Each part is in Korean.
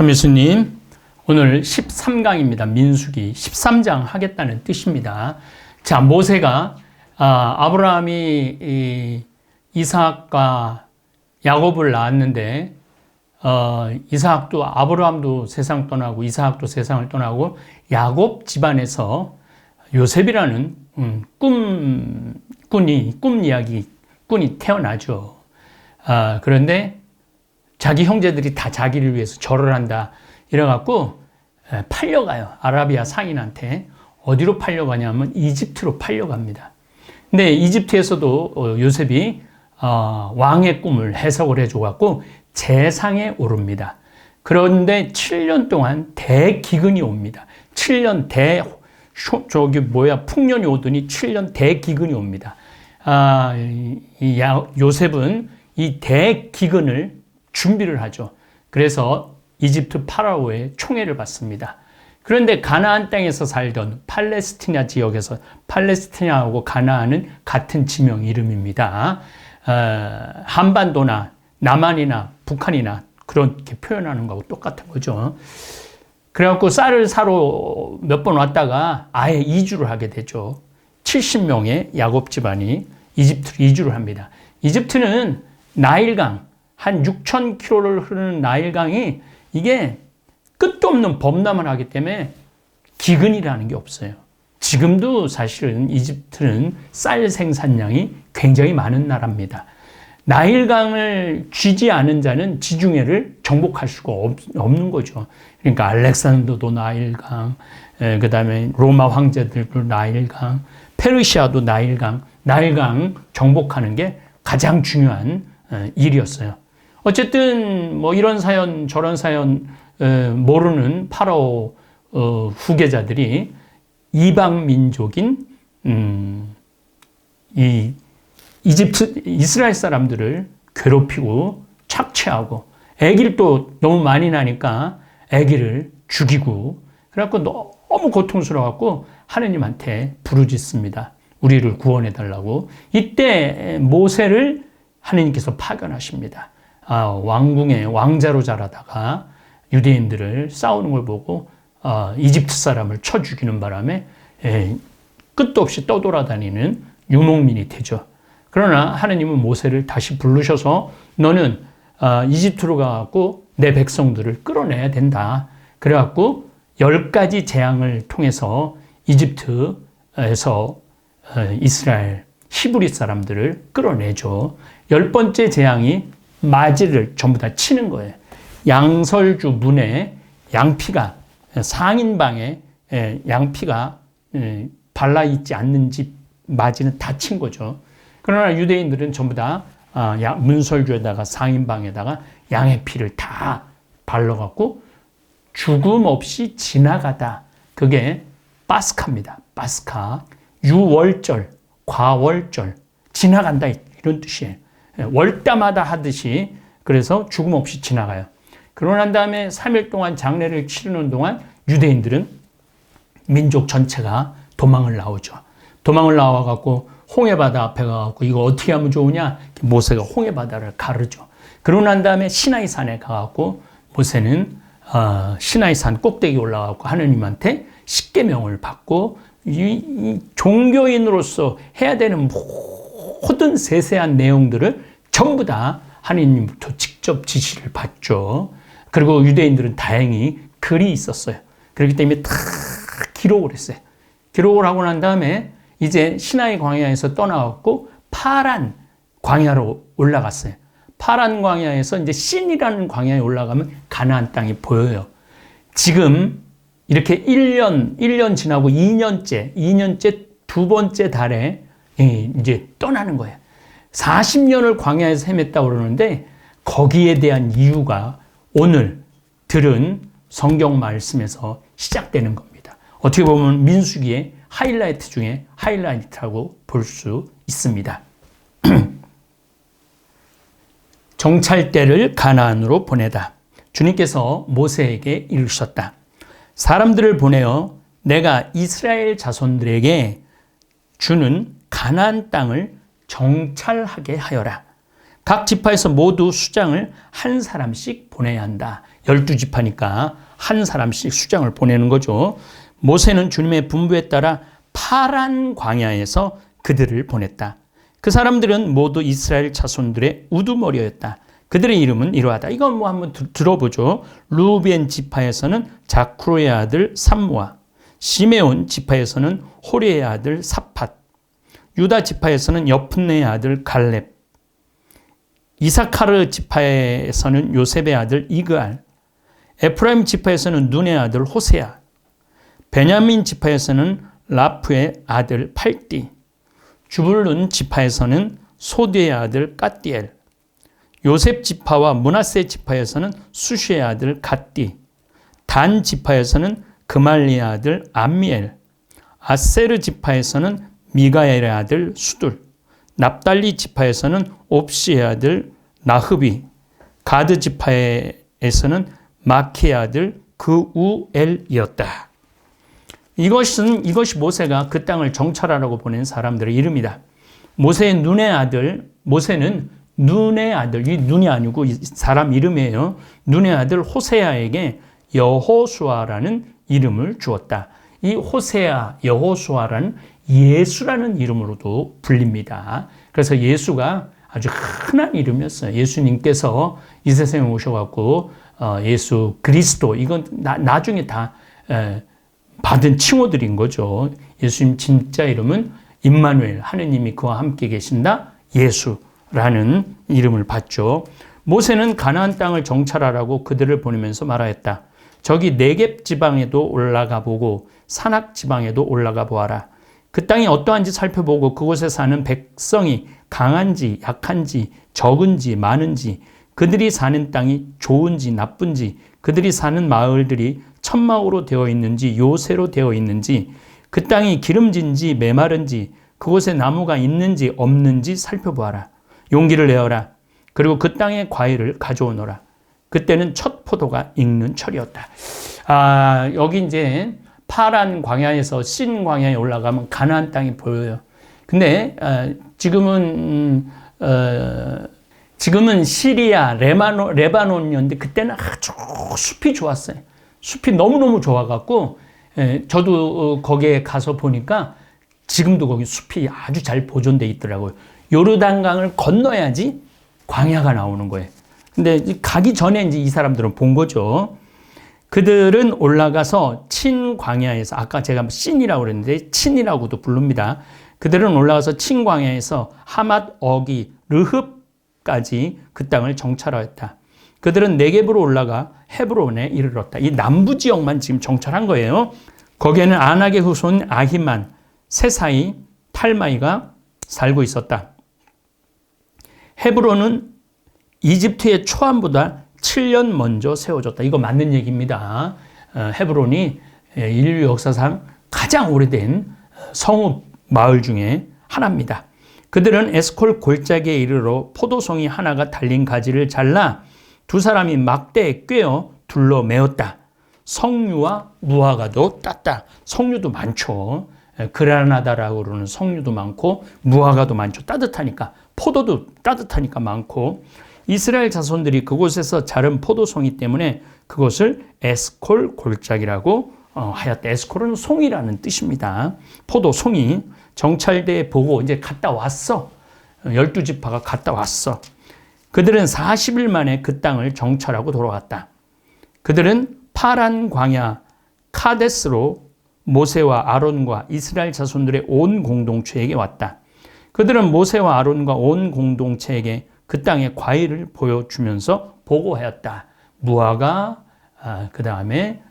전미수님, 오늘 13강입니다. 민수기 13장 하겠다는 뜻입니다. 자, 모세가 아, 아브라함이 이, 이삭과 야곱을 낳았는데 어, 이삭도 아브라함도 세상 떠나고 이삭도 세상을 떠나고 야곱 집안에서 요셉이라는 음, 꿈 꾼이 꿈 이야기 꾼이 태어나죠. 아, 그런데 자기 형제들이 다 자기를 위해서 절을 한다. 이래갖고 팔려가요. 아라비아 상인한테. 어디로 팔려가냐면 이집트로 팔려갑니다. 근데 이집트에서도 어, 요셉이 어, 왕의 꿈을 해석을 해줘갖고 재상에 오릅니다. 그런데 7년 동안 대기근이 옵니다. 7년 대, 저기 뭐야, 풍년이 오더니 7년 대기근이 옵니다. 아, 이 요셉은 이 대기근을 준비를 하죠. 그래서 이집트 파라오의 총애를 받습니다. 그런데 가나안 땅에서 살던 팔레스티나 지역에서 팔레스티나하고 가나안은 같은 지명 이름입니다. 어, 한반도나 남한이나 북한이나 그렇게 표현하는 거하고 똑같은 거죠. 그래갖고 쌀을 사러 몇 번 왔다가 아예 이주를 하게 되죠. 70명의 야곱 집안이 이집트로 이주를 합니다. 이집트는 나일강, 한 6천 킬로를 흐르는 나일강이 이게 끝도 없는 범람을 하기 때문에 기근이라는 게 없어요. 지금도 사실은 이집트는 쌀 생산량이 굉장히 많은 나라입니다. 나일강을 쥐지 않은 자는 지중해를 정복할 수가 없, 는 거죠. 그러니까 알렉산더도 나일강, 그 다음에 로마 황제들도 나일강, 페르시아도 나일강, 나일강 정복하는 게 가장 중요한 일이었어요. 어쨌든 뭐 이런 사연 저런 사연 모르는 파라오 어, 후계자들이 이방 민족인 음, 이 이집트 이스라엘 사람들을 괴롭히고 착취하고 아기를 또 너무 많이 나니까 아기를 죽이고 그래갖고 너무 고통스러워갖고 하느님한테 부르짖습니다. 우리를 구원해 달라고 이때 모세를 하느님께서 파견하십니다. 아, 왕궁의 왕자로 자라다가 유대인들을 싸우는 걸 보고 아, 이집트 사람을 쳐 죽이는 바람에 에, 끝도 없이 떠돌아다니는 유목민이 되죠. 그러나 하느님은 모세를 다시 부르셔서 너는 아, 이집트로 가고 내 백성들을 끌어내야 된다. 그래갖고 열 가지 재앙을 통해서 이집트에서 어, 이스라엘 히브리 사람들을 끌어내죠. 열 번째 재앙이 마지를 전부 다 치는 거예요. 양설주 문에 양피가 상인방에 양피가 발라 있지 않는 집 마지는 다 친 거죠. 그러나 유대인들은 전부 다 아, 문설주에다가 상인방에다가 양의 피를 다 발라갖고 죽음 없이 지나가다. 그게 파스카입니다. 파스카. 유월절, 과월절. 지나간다. 이런 뜻이에요. 예, 월따마다 하듯이 그래서 죽음 없이 지나가요. 그러고 난 다음에 3일 동안 장례를 치르는 동안 유대인들은 민족 전체가 도망을 나오죠. 도망을 나와갖고 홍해바다 앞에 가갖고 이거 어떻게 하면 좋으냐? 모세가 홍해바다를 가르죠. 그러고 난 다음에 시나이 산에 가갖고 모세는 어, 시나이 산 꼭대기 올라가고 하느님한테 십계명을 받고 이, 이 종교인으로서 해야 되는 모 든 세세한 내용들을 전부 다 하느님부터 직접 지시를 받죠. 그리고 유대인들은 다행히 글이 있었어요. 그렇기 때문에 다 기록을 했어요. 기록을 하고 난 다음에 이제 시나이 광야에서 떠나왔고 파란 광야로 올라갔어요. 파란 광야에서 이제 신이라는 광야에 올라가면 가나안 땅이 보여요. 지금 이렇게 1년, 1년 지나고 2년째, 2년째 두 번째 달에 예, 이제 떠나는 거예요. 40년을 광야에서 헤맸다 그러는데 거기에 대한 이유가 오늘 들은 성경 말씀에서 시작되는 겁니다. 어떻게 보면 민수기의 하이라이트 중에 하이라이트라고 볼 수 있습니다. 정찰대를 가나안으로 보내다. 주님께서 모세에게 이르셨다. 사람들을 보내어 내가 이스라엘 자손들에게 주는 가나안 땅을 정찰하게 하여라. 각 지파에서 모두 수장을 한 사람씩 보내야 한다. 열두 지파니까 한 사람씩 수장을 보내는 거죠. 모세는 주님의 분부에 따라 파란 광야에서 그들을 보냈다. 그 사람들은 모두 이스라엘 자손들의 우두머리였다. 그들의 이름은 이러하다. 이건 뭐 한번 들어보죠. 루벤 지파에서는 자쿠로의 아들 삼무아, 시메온 지파에서는 호리의 아들 사팟, 유다 지파에서는 여푼네의 아들 갈렙, 이사카르 지파에서는 요셉의 아들 이그알, 에프라임 지파에서는 눈의 아들 호세아, 베냐민 지파에서는 라프의 아들 팔띠, 주불룬 지파에서는 소디의 아들 까띠엘, 요셉 지파와 문하세 지파에서는 수시의 아들 갓띠, 단 지파에서는 그말리의 아들 암미엘, 아세르 지파에서는 미가엘의 아들 수둘, 납달리 지파에서는 옵시의 아들 나흐비, 가드 지파에서는 마키의 아들 그우엘이었다. 이것은 이것이 모세가 그 땅을 정찰하라고 보낸 사람들의 이름이다. 모세의 눈의 아들 모세는 눈의 아들 이 눈이 아니고 사람 이름이에요. 눈의 아들 호세아에게 여호수아라는 이름을 주었다. 이 호세아 여호수아라는 예수라는 이름으로도 불립니다. 그래서 예수가 아주 흔한 이름이었어요. 예수님께서 이 세상에 오셔갖고 어, 예수 그리스도 이건 나, 중에다 받은 칭호들인 거죠. 예수님 진짜 이름은 임마누엘 하느님이 그와 함께 계신다 예수라는 이름을 받죠. 모세는 가나안 땅을 정찰하라고 그들을 보내면서 말하였다. 저기 네겝 지방에도 올라가 보고 산악 지방에도 올라가 보아라. 그 땅이 어떠한지 살펴보고 그곳에 사는 백성이 강한지 약한지 적은지 많은지 그들이 사는 땅이 좋은지 나쁜지 그들이 사는 마을들이 천막으로 되어 있는지 요새로 되어 있는지 그 땅이 기름진지 메마른지 그곳에 나무가 있는지 없는지 살펴보아라. 용기를 내어라. 그리고 그 땅의 과일을 가져오너라. 그때는 첫 포도가 익는 철이었다. 아, 여기 이제 파란 광야에서 신 광야에 올라가면 가나안 땅이 보여요. 근데 어, 지금은 음, 어, 지금은 시리아, 레바논, 레바논이었는데 그때는 아주 숲이 좋았어요. 숲이 너무너무 좋아갖고 예, 저도 어, 거기에 가서 보니까 지금도 거기 숲이 아주 잘 보존돼 있더라고요. 요르단강을 건너야지 광야가 나오는 거예요. 근데 가기 전에 이제 이 사람들은 본 거죠. 그들은 올라가서 친광야에서 아까 제가 신이라고 그랬는데 친이라고도 부릅니다. 그들은 올라가서 친광야에서 하맛 어기 르흡까지 그 땅을 정찰하였다. 그들은 네겝으로 올라가 헤브론에 이르렀다. 이 남부 지역만 지금 정찰한 거예요. 거기에는 아낙의 후손 아히만, 세사이, 탈마이가 살고 있었다. 헤브론은 이집트의 초안보다 7년 먼저 세워졌다. 이거 맞는 얘기입니다. 어, 헤브론이 인류 역사상 가장 오래된 성읍 마을 중에 하나입니다. 그들은 에스콜 골짜기에 이르러 포도송이 하나가 달린 가지를 잘라 두 사람이 막대에 꿰어 둘러 매었다. 성류와 무화과도 땄다. 성류도 많죠. 그라나다라고 그러는 성류도 많고 무화과도 많죠. 따뜻하니까 포도도 따뜻하니까 많고 이스라엘 자손들이 그곳에서 자른 포도송이 때문에 그것을 에스콜 골짜기라고 어, 하였다. 에스콜은 송이라는 뜻입니다. 포도송이 정찰대에 보고 이제 갔다 왔어. 열두 지파가 갔다 왔어. 그들은 40일 만에 그 땅을 정찰하고 돌아왔다. 그들은 파란 광야 카데스로 모세와 아론과 이스라엘 자손들의 온 공동체에게 왔다. 그들은 모세와 아론과 온 공동체에게 그 땅의 과일을 보여주면서 보고하였다. 무화과, 아, 그 다음에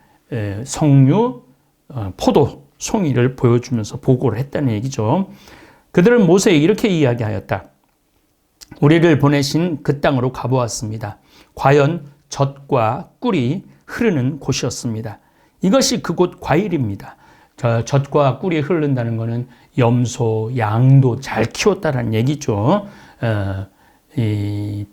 성류, 어, 포도, 송이를 보여주면서 보고를 했다는 얘기죠. 그들은 모세에 이렇게 이야기하였다. 우리를 보내신 그 땅으로 가보았습니다. 과연 젖과 꿀이 흐르는 곳이었습니다. 이것이 그곳 과일입니다. 젖과 꿀이 흐른다는 것은 염소, 양도 잘 키웠다는 얘기죠. 어, 이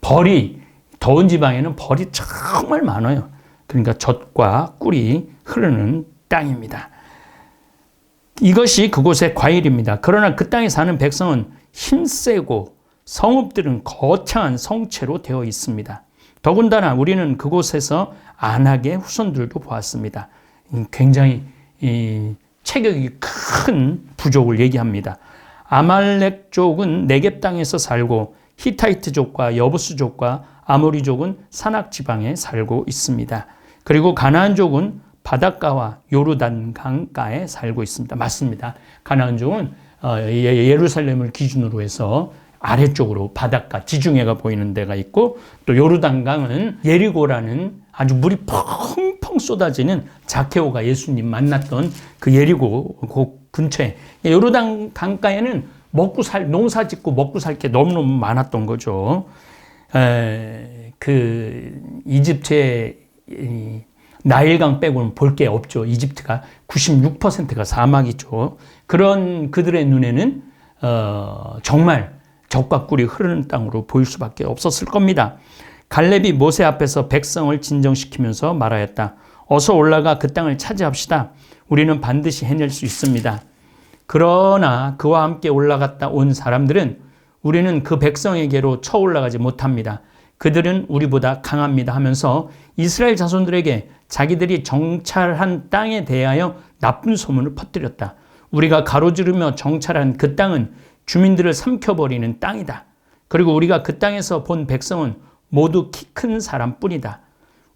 벌이 더운 지방에는 벌이 정말 많아요. 그러니까 젖과 꿀이 흐르는 땅입니다. 이것이 그곳의 과일입니다. 그러나 그 땅에 사는 백성은 힘세고 성읍들은 거창한 성체로 되어 있습니다. 더군다나 우리는 그곳에서 안악의 후손들도 보았습니다. 굉장히 체격이 큰 부족을 얘기합니다. 아말렉족은 네겝 땅에서 살고 히타이트족과 여부스족과 아모리족은 산악 지방에 살고 있습니다. 그리고 가나안족은 바닷가와 요르단 강가에 살고 있습니다. 맞습니다. 가나안족은 어, 예, 예루살렘을 기준으로 해서 아래쪽으로 바닷가 지중해가 보이는 데가 있고 또 요르단강은 예리고라는 아주 물이 펑펑 쏟아지는 자케오가 예수님 만났던 그 예리고 그 근처에 요르단 강가에는 먹고 살 농사 짓고 먹고 살 게 너무너무 많았던 거죠. 에, 그 이집트의 나일강 빼고는 볼 게 없죠. 이집트가 96%가 사막이죠. 그런 그들의 눈에는 어, 정말 적과 꿀이 흐르는 땅으로 보일 수밖에 없었을 겁니다. 갈렙이 모세 앞에서 백성을 진정시키면서 말하였다. 어서 올라가 그 땅을 차지합시다. 우리는 반드시 해낼 수 있습니다. 그러나 그와 함께 올라갔다 온 사람들은 우리는 그 백성에게로 쳐 올라가지 못합니다. 그들은 우리보다 강합니다 하면서 이스라엘 자손들에게 자기들이 정찰한 땅에 대하여 나쁜 소문을 퍼뜨렸다. 우리가 가로지르며 정찰한 그 땅은 주민들을 삼켜버리는 땅이다. 그리고 우리가 그 땅에서 본 백성은 모두 키 큰 사람뿐이다.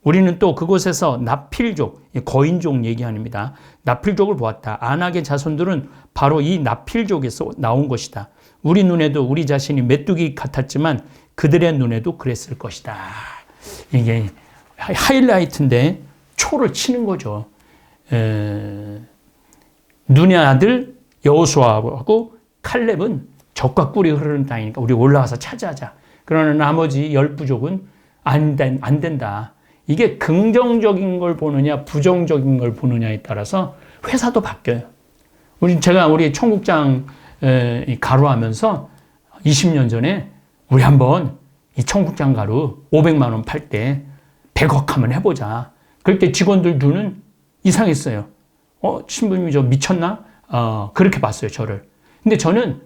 우리는 또 그곳에서 나필족, 거인족 얘기합니다. 나필족을 보았다. 안악의 자손들은 바로 이 나필족에서 나온 것이다. 우리 눈에도 우리 자신이 메뚜기 같았지만 그들의 눈에도 그랬을 것이다. 이게 하이라이트인데 초를 치는 거죠. 에, 눈의 아들 여호수아하고 칼렙은 적과 꿀이 흐르는 땅이니까 우리 올라가서 차지하자. 그러나 나머지 열 부족은 안, 된, 안 된다. 이게 긍정적인 걸 보느냐, 부정적인 걸 보느냐에 따라서 회사도 바뀌어요. 우리 제가 우리 청국장 가루하면서 20년 전에 우리 한번 이 청국장 가루 500만 원 팔 때 100억 하면 해보자. 그럴 때 직원들 눈은 이상했어요. 어, 신부님이 저 미쳤나? 어, 그렇게 봤어요, 저를. 근데 저는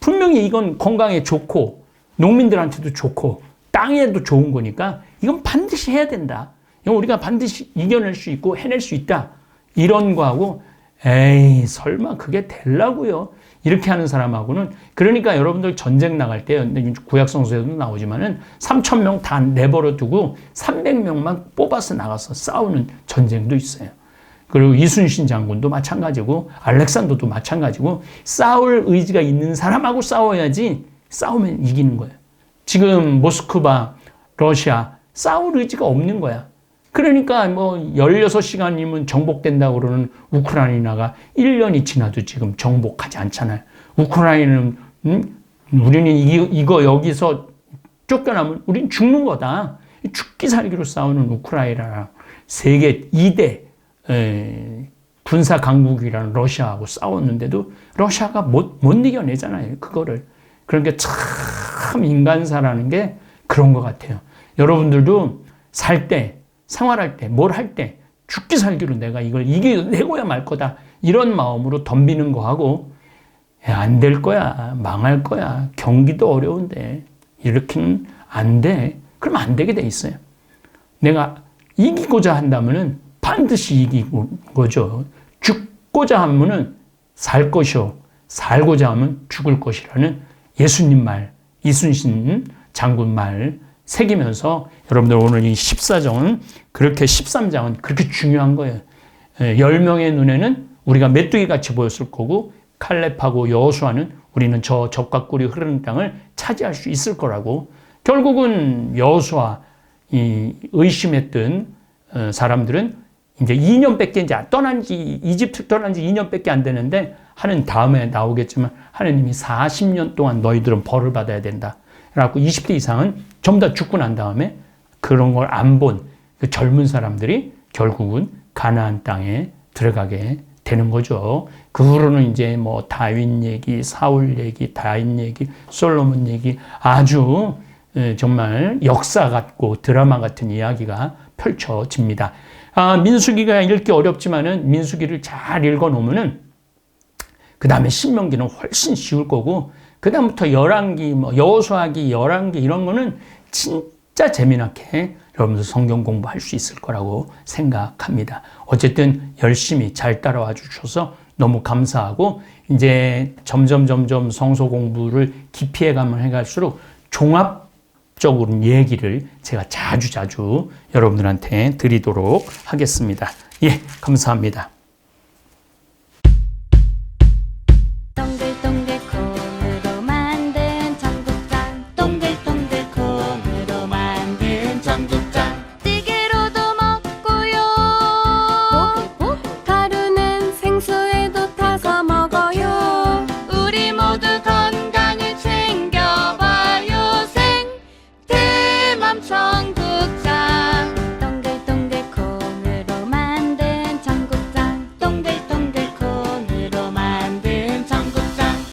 분명히 이건 건강에 좋고 농민들한테도 좋고 땅에도 좋은 거니까 이건 반드시 해야 된다. 이건 우리가 반드시 이겨낼 수 있고 해낼 수 있다. 이런 거하고 에이 설마 그게 될라고요. 이렇게 하는 사람하고는 그러니까 여러분들 전쟁 나갈 때 구약 성서에도 나오지만은 3천 명 다 내버려 두고 300명만 뽑아서 나가서 싸우는 전쟁도 있어요. 그리고 이순신 장군도 마찬가지고 알렉산더도 마찬가지고 싸울 의지가 있는 사람하고 싸워야지 싸우면 이기는 거예요. 지금 모스크바, 러시아 싸울 의지가 없는 거야. 그러니까 뭐 16시간이면 정복된다고 그러는 우크라이나가 1년이 지나도 지금 정복하지 않잖아요. 우크라이나는 음? 우리는 이거 여기서 쫓겨나면 우린 죽는 거다. 죽기 살기로 싸우는 우크라이나랑 세계 2대 에, 군사 강국이라는 러시아하고 싸웠는데도 러시아가 못, 못 이겨내잖아요. 그거를. 그러니까 참 인간사라는 게 그런 것 같아요. 여러분들도 살 때, 생활할 때, 뭘 할 때, 죽기 살기로 내가 이걸 이겨내고야 말 거다. 이런 마음으로 덤비는 거하고, 안 될 거야. 망할 거야. 경기도 어려운데. 이렇게는 안 돼. 그럼 안 되게 돼 있어요. 내가 이기고자 한다면은 반드시 이기는 거죠. 죽고자 하면은 살 것이요. 살고자 하면 죽을 것이라는 예수님 말, 이순신 장군 말 새기면서 여러분들 오늘 이 14장은 그렇게 13장은 그렇게 중요한 거예요. 10명의 예, 눈에는 우리가 메뚜기 같이 보였을 거고 칼렙하고 여호수아는 우리는 저 적과 꿀이 흐르는 땅을 차지할 수 있을 거라고 결국은 여호수아 이 의심했던 어, 사람들은 이제 2년밖에 이제 떠난 지 이집트 떠난 지 2년밖에 안 되는데 하는 다음에 나오겠지만 하느님이 40년 동안 너희들은 벌을 받아야 된다. 그래갖고 20대 이상은 전부 다 죽고 난 다음에 그런 걸 안 본 그 젊은 사람들이 결국은 가나안 땅에 들어가게 되는 거죠. 그 후로는 이제 뭐 다윈 얘기, 사울 얘기, 다윈 얘기, 솔로몬 얘기 아주 예, 정말 역사 같고 드라마 같은 이야기가 펼쳐집니다. 아, 민수기가 읽기 어렵지만은 민수기를 잘 읽어 놓으면은 그 다음에 신명기는 훨씬 쉬울 거고 그 다음부터 열왕기, 뭐 여호수아기, 열왕기 이런 거는 진짜 재미나게 여러분들 성경 공부할 수 있을 거라고 생각합니다. 어쨌든 열심히 잘 따라와 주셔서 너무 감사하고 이제 점점 점점 성서 공부를 깊이 해 가면 해갈수록 종합적으로 얘기를 제가 자주 자주 여러분들한테 드리도록 하겠습니다. 예, 감사합니다.